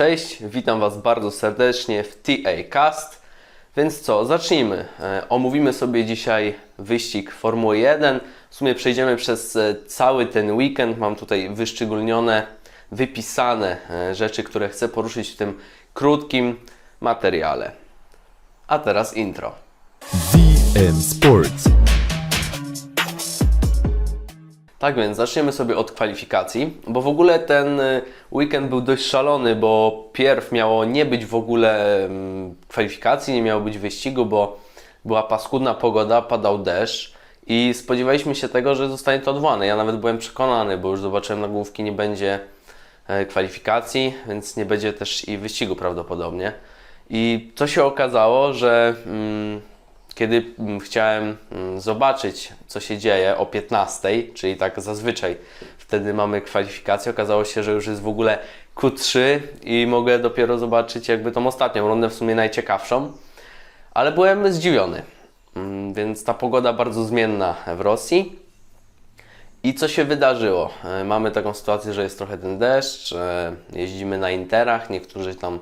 Cześć, witam Was bardzo serdecznie w TA Cast. Więc co, zacznijmy. E, Omówimy sobie dzisiaj wyścig Formuły 1. W sumie przejdziemy przez e, cały ten weekend. Mam tutaj wyszczególnione, wypisane e, rzeczy, które chcę poruszyć w tym krótkim materiale. A teraz intro. VM Sports. Tak więc zaczniemy sobie od kwalifikacji, bo w ogóle ten y, weekend był dość szalony, bo pierw miało nie być w ogóle mm, kwalifikacji, nie miało być wyścigu, bo była paskudna pogoda, padał deszcz i spodziewaliśmy się tego, że zostanie to odwołane. Ja nawet byłem przekonany, bo już zobaczyłem nagłówki, nie będzie e, kwalifikacji, więc nie będzie też i wyścigu prawdopodobnie. I co się okazało, że mm, kiedy mm, chciałem mm, zobaczyć, co się dzieje o 15, czyli tak zazwyczaj wtedy mamy kwalifikację, okazało się, że już jest w ogóle Q3 i mogę dopiero zobaczyć jakby tą ostatnią rundę, w sumie najciekawszą. Ale byłem zdziwiony, Mm, więc ta pogoda bardzo zmienna w Rosji. I co się wydarzyło? E, Mamy taką sytuację, że jest trochę ten deszcz, e, jeździmy na interach, niektórzy tam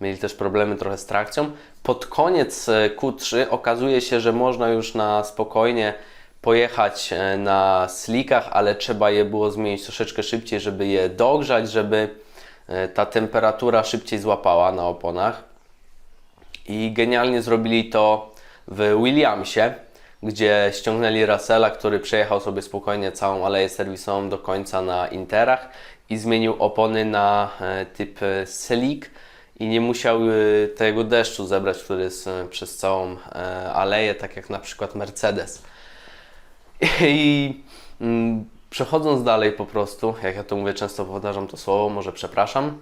mieli też problemy trochę z trakcją. Pod koniec e, Q3 okazuje się, że można już na spokojnie pojechać na slickach, ale trzeba je było zmienić troszeczkę szybciej, żeby je dogrzać, żeby ta temperatura szybciej złapała na oponach. I genialnie zrobili to w Williamsie, gdzie ściągnęli Russella, który przejechał sobie spokojnie całą aleję serwisową do końca na Interach i zmienił opony na e, typ e, slick i nie musiał e, tego deszczu zebrać, który jest przez całą aleję, tak jak na przykład Mercedes. I mm, przechodząc dalej po prostu, jak ja to mówię, często powtarzam to słowo, może przepraszam,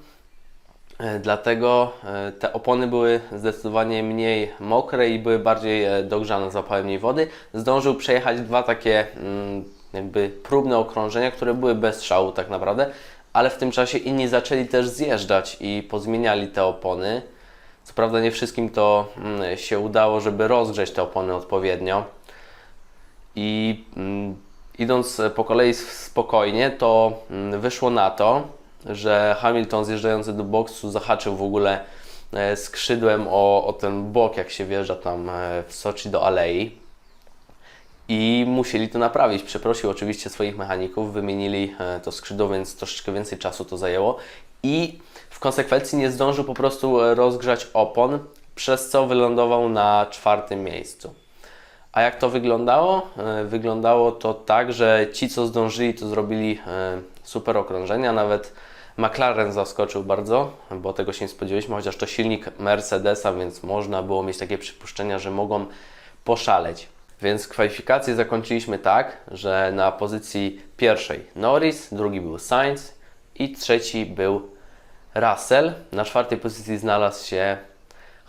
Dlatego e, te opony były zdecydowanie mniej mokre i były bardziej e, dogrzane, złapały mniej wody. Zdążył przejechać dwa takie mm, jakby próbne okrążenia, które były bez szału tak naprawdę, ale w tym czasie inni zaczęli też zjeżdżać i pozmieniali te opony. Co prawda nie wszystkim to mm, się udało, żeby rozgrzeć te opony odpowiednio. I mm, idąc po kolei spokojnie, to wyszło na to, że Hamilton zjeżdżający do boksu zahaczył w ogóle e, skrzydłem o, o ten bok, jak się wjeżdża tam e, w Soczi do alei. I musieli to naprawić. Przeprosił oczywiście swoich mechaników, wymienili e, to skrzydło, więc troszeczkę więcej czasu to zajęło. I w konsekwencji nie zdążył po prostu rozgrzać opon, przez co wylądował na czwartym miejscu. A jak to wyglądało? E, Wyglądało to tak, że ci, co zdążyli, to zrobili e, super okrążenia. Nawet McLaren zaskoczył bardzo, bo tego się nie spodziewaliśmy, chociaż to silnik Mercedesa, więc można było mieć takie przypuszczenia, że mogą poszaleć. Więc kwalifikacje zakończyliśmy tak, że na pozycji pierwszej Norris, drugi był Sainz i trzeci był Russell. Na czwartej pozycji znalazł się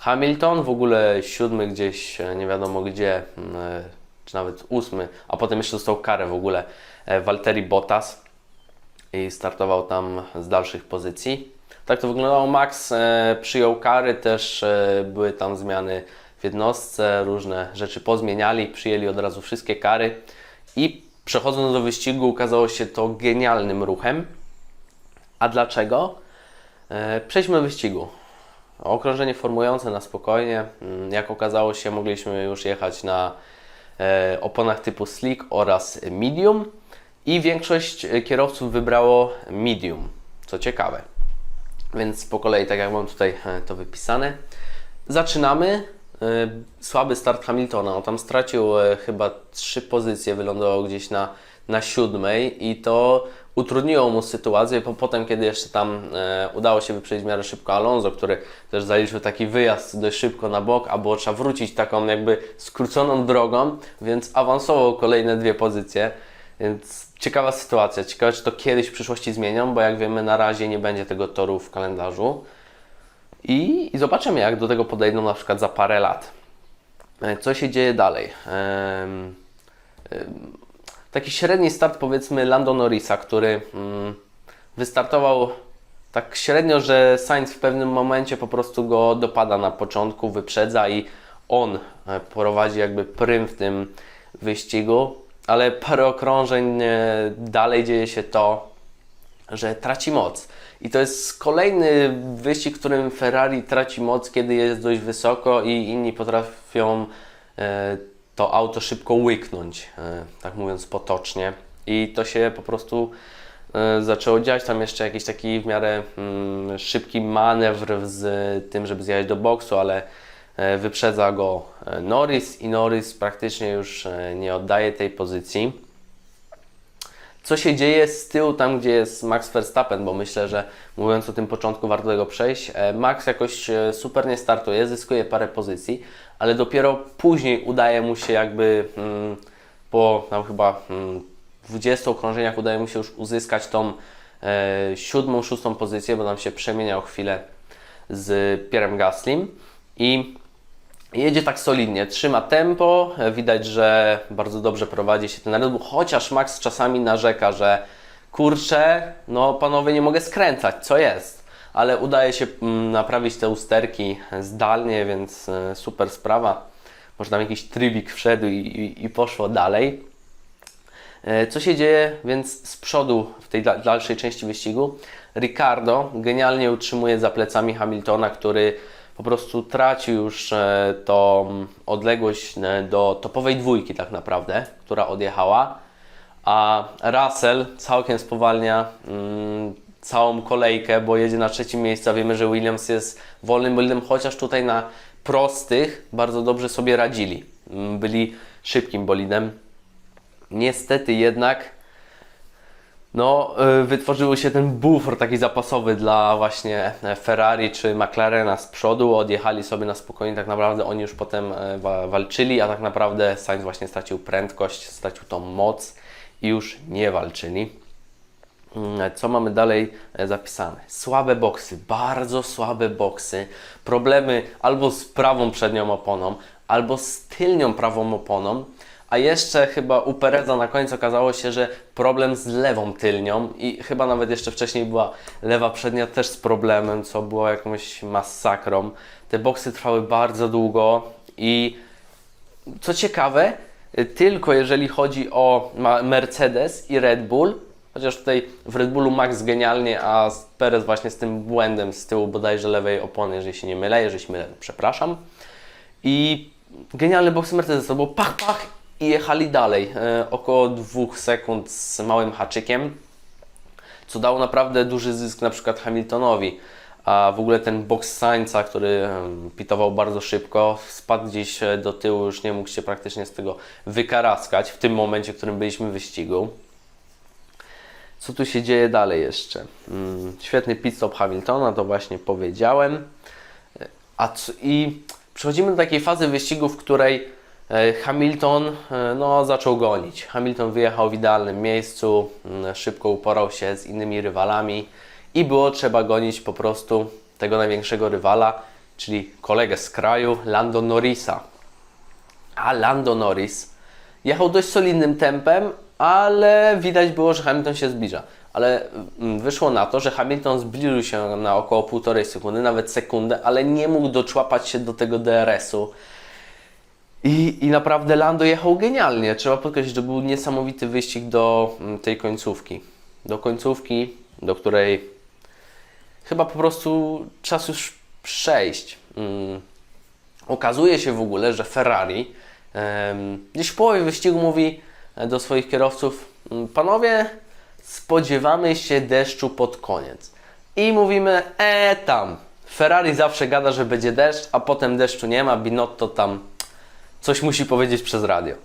Hamilton, w ogóle siódmy gdzieś, e, nie wiadomo gdzie, mm, e, czy nawet ósmy, a potem jeszcze dostał karę w ogóle e, Valtteri Bottas i startował tam z dalszych pozycji. Tak to wyglądało. Max e, przyjął kary, też e, były tam zmiany w jednostce, różne rzeczy pozmieniali, przyjęli od razu wszystkie kary i przechodząc do wyścigu okazało się to genialnym ruchem. A dlaczego? E, przejdźmy do wyścigu. Okrążenie formujące na spokojnie. Mm, Jak okazało się, mogliśmy już jechać na e, oponach typu slick oraz medium i większość e, kierowców wybrało medium, co ciekawe. Więc po kolei, tak jak mam tutaj e, to wypisane, zaczynamy. Słaby start Hamiltona. On tam stracił chyba trzy pozycje, wylądował gdzieś na, na siódmej i to utrudniło mu sytuację, bo potem, kiedy jeszcze tam e, udało się wyprzedzić w miarę szybko Alonso, który też zaliczył taki wyjazd dość szybko na bok, a było trzeba wrócić taką jakby skróconą drogą, więc awansował kolejne dwie pozycje. Więc ciekawa sytuacja. Ciekawe, czy to kiedyś w przyszłości zmienią, bo jak wiemy, na razie nie będzie tego toru w kalendarzu. I, I zobaczymy, jak do tego podejdą na przykład za parę lat. E, Co się dzieje dalej? Em, taki średni start, powiedzmy, Lando Norrisa, który mm, wystartował tak średnio, że Sainz w pewnym momencie po prostu go dopada na początku, wyprzedza i on e, prowadzi jakby prym w tym wyścigu, ale parę okrążeń e, dalej dzieje się to, że traci moc. I to jest kolejny wyścig, w którym Ferrari traci moc, kiedy jest dość wysoko i inni potrafią e, to auto szybko łyknąć, e, tak mówiąc potocznie. I to się po prostu e, zaczęło dziać. Tam jeszcze jakiś taki w miarę mm, szybki manewr z tym, żeby zjechać do boksu, ale e, wyprzedza go Norris i Norris praktycznie już nie oddaje tej pozycji co się dzieje z tyłu, tam gdzie jest Max Verstappen, bo myślę, że mówiąc o tym początku, warto tego przejść. E, Max jakoś e, super nie startuje, zyskuje parę pozycji, ale dopiero później udaje mu się jakby mm, po chyba mm, 20 okrążeniach udaje mu się już uzyskać tą e, siódmą, szóstą pozycję, bo nam się przemieniał chwilę z Pierrem Gaslim i Jedzie tak solidnie, trzyma tempo, widać, że bardzo dobrze prowadzi się ten Bull, chociaż Max czasami narzeka, że kurczę, no panowie nie mogę skręcać, co jest? Ale udaje się mm, naprawić te usterki zdalnie, więc e, super sprawa. Może tam jakiś trybik wszedł i, i, i poszło dalej. E, Co się dzieje więc z przodu w tej da- dalszej części wyścigu? Ricardo genialnie utrzymuje za plecami Hamiltona, który po prostu traci już e, tą odległość e, do topowej dwójki tak naprawdę, która odjechała, a Russell całkiem spowalnia mm, całą kolejkę, bo jedzie na trzecim miejscu, wiemy, że Williams jest wolnym bolidem, chociaż tutaj na prostych bardzo dobrze sobie radzili. Mm, Byli szybkim bolidem. Niestety jednak no, y, wytworzył się ten bufor taki zapasowy dla właśnie e, Ferrari czy McLarena z przodu. Odjechali sobie na spokojnie, tak naprawdę oni już potem e, wa- walczyli, a tak naprawdę Sainz właśnie stracił prędkość, stracił tą moc i już nie walczyli. Mm, Co mamy dalej e, zapisane? Słabe boksy, bardzo słabe boksy. Problemy albo z prawą przednią oponą, albo z tylnią prawą oponą. A jeszcze chyba u Pereza na końcu okazało się, że problem z lewą tylnią i chyba nawet jeszcze wcześniej była lewa przednia też z problemem, co było jakąś masakrą. Te boksy trwały bardzo długo i co ciekawe, tylko jeżeli chodzi o Mercedes i Red Bull, chociaż tutaj w Red Bullu Max genialnie, a Perez właśnie z tym błędem z tyłu bodajże lewej opony, jeżeli się nie mylę, jeżeli się mylę, przepraszam. I genialny boksy Mercedesa, bo pach, pach i jechali dalej, e, około dwóch sekund z małym haczykiem co dało naprawdę duży zysk na przykład Hamiltonowi. A w ogóle ten box Sainza, który pitował bardzo szybko, spadł gdzieś e, do tyłu, już nie mógł się praktycznie z tego wykaraskać w tym momencie, w którym byliśmy w wyścigu. Co tu się dzieje dalej jeszcze? Mm, Świetny pit stop Hamiltona, to właśnie powiedziałem. E, A I przechodzimy do takiej fazy wyścigu, w której Hamilton e, no, zaczął gonić. Hamilton wyjechał w idealnym miejscu, mm, szybko uporał się z innymi rywalami i było trzeba gonić po prostu tego największego rywala, czyli kolegę z kraju, Lando Norrisa. A Lando Norris jechał dość solidnym tempem, ale widać było, że Hamilton się zbliża. Ale mm, wyszło na to, że Hamilton zbliżył się na około półtorej sekundy, nawet sekundę, ale nie mógł doczłapać się do tego DRS-u. I, I naprawdę Lando jechał genialnie. Trzeba podkreślić, że był niesamowity wyścig do mm, tej końcówki. Do końcówki, do której chyba po prostu czas już przejść. Mm. Okazuje się w ogóle, że Ferrari em, gdzieś w połowie wyścigu mówi e, do swoich kierowców: "Mm, Panowie, spodziewamy się deszczu pod koniec. I mówimy: E tam. Ferrari zawsze gada, że będzie deszcz, a potem deszczu nie ma. Binotto tam coś musi powiedzieć przez radio.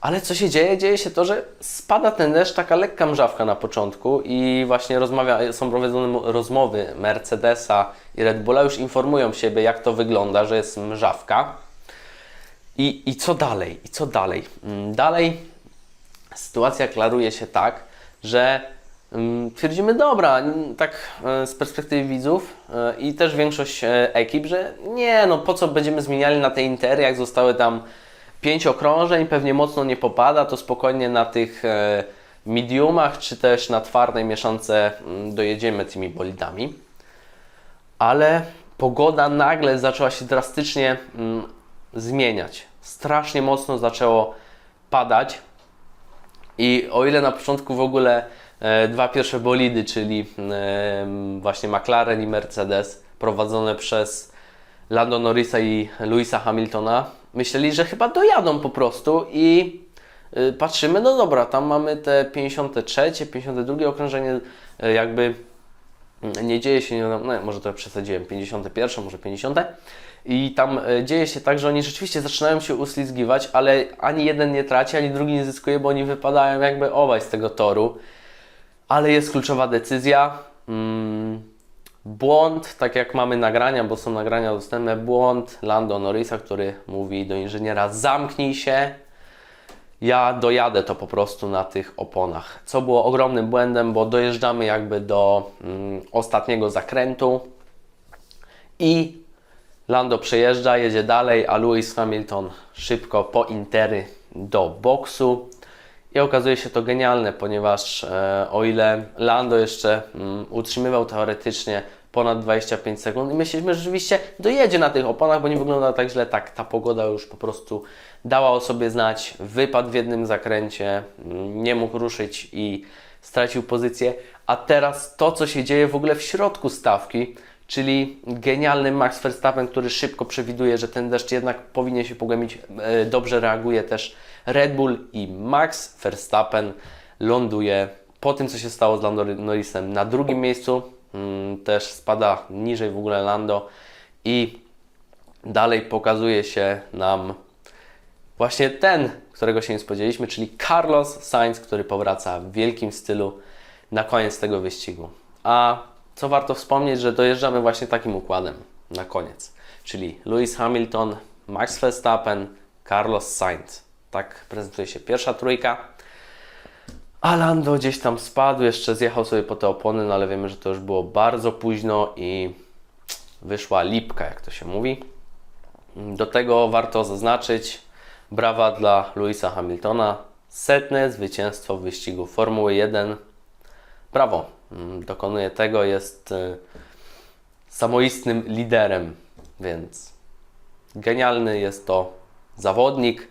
Ale co się dzieje? Dzieje się to, że spada ten deszcz, taka lekka mrzawka na początku i właśnie rozmawia, są prowadzone rozmowy Mercedesa i Red Bulla, już informują siebie, jak to wygląda, że jest mrzawka. I, I co dalej? I co dalej? Mm, Dalej sytuacja klaruje się tak, że twierdzimy, dobra, tak e, z perspektywy widzów e, i też większość e, ekip, że nie, no po co będziemy zmieniali na te intery, jak zostały tam pięć okrążeń, pewnie mocno nie popada, to spokojnie na tych mediumach, czy też na twardej mieszance dojedziemy tymi bolidami. Ale pogoda nagle zaczęła się drastycznie zmieniać. Strasznie mocno zaczęło padać. I o ile na początku w ogóle dwa pierwsze bolidy, czyli em, właśnie McLaren i Mercedes, prowadzone przez Lando Norrisa i Louisa Hamiltona, myśleli, że chyba dojadą po prostu i y, patrzymy, no dobra, tam mamy te 53, 52 okrążenie, jakby nie dzieje się, nie, no może to przesadziłem, 51, może 50. I tam e, dzieje się tak, że oni rzeczywiście zaczynają się uslizgiwać, ale ani jeden nie traci, ani drugi nie zyskuje, bo oni wypadają jakby obaj z tego toru. Ale jest kluczowa decyzja. Mm, błąd, tak jak mamy nagrania, bo są nagrania dostępne, błąd Lando Norrisa, który mówi do inżyniera zamknij się, ja dojadę to po prostu na tych oponach. Co było ogromnym błędem, bo dojeżdżamy jakby do mm, ostatniego zakrętu i Lando przejeżdża, jedzie dalej, a Lewis Hamilton szybko po intery do boksu. I okazuje się to genialne, ponieważ e, o ile Lando jeszcze mm, utrzymywał teoretycznie ponad 25 sekund i myśleliśmy, że rzeczywiście dojedzie na tych oponach, bo nie wygląda tak źle, tak ta pogoda już po prostu dała o sobie znać, wypadł w jednym zakręcie, mm, nie mógł ruszyć i stracił pozycję, a teraz to, co się dzieje w ogóle w środku stawki, czyli genialny Max Verstappen, który szybko przewiduje, że ten deszcz jednak powinien się pogłębić, e, dobrze reaguje też Red Bull i Max Verstappen ląduje po tym, co się stało z Lando Norrisem na drugim miejscu, mm, też spada niżej w ogóle Lando i dalej pokazuje się nam właśnie ten, którego się nie spodziewaliśmy, czyli Carlos Sainz, który powraca w wielkim stylu na koniec tego wyścigu. A co warto wspomnieć, że dojeżdżamy właśnie takim układem na koniec, czyli Lewis Hamilton, Max Verstappen, Carlos Sainz. Tak prezentuje się pierwsza trójka. A Lando gdzieś tam spadł, jeszcze zjechał sobie po te opony, no ale wiemy, że to już było bardzo późno i wyszła lipka, jak to się mówi. Do tego warto zaznaczyć brawa dla Louisa Hamiltona. Setne zwycięstwo w wyścigu Formuły 1. Brawo. Mm, Dokonuje tego, jest y, samoistnym liderem, więc genialny jest to zawodnik.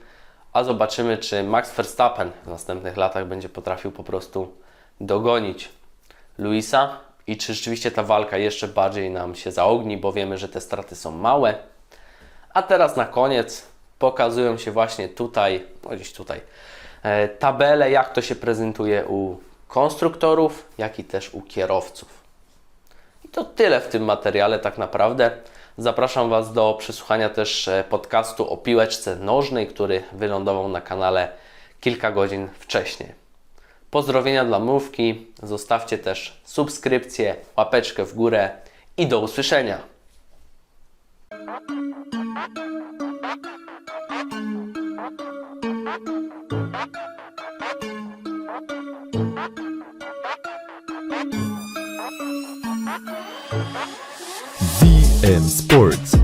A zobaczymy, czy Max Verstappen w następnych latach będzie potrafił po prostu dogonić Luisa i czy rzeczywiście ta walka jeszcze bardziej nam się zaogni, bo wiemy, że te straty są małe. A teraz na koniec pokazują się właśnie tutaj, no gdzieś tutaj, e, tabele, jak to się prezentuje u konstruktorów, jak i też u kierowców. I to tyle w tym materiale tak naprawdę. Zapraszam Was do przesłuchania też e, podcastu o piłeczce nożnej, który wylądował na kanale kilka godzin wcześniej. Pozdrowienia dla mówki, zostawcie też subskrypcję, łapeczkę w górę i do usłyszenia. VM Sports.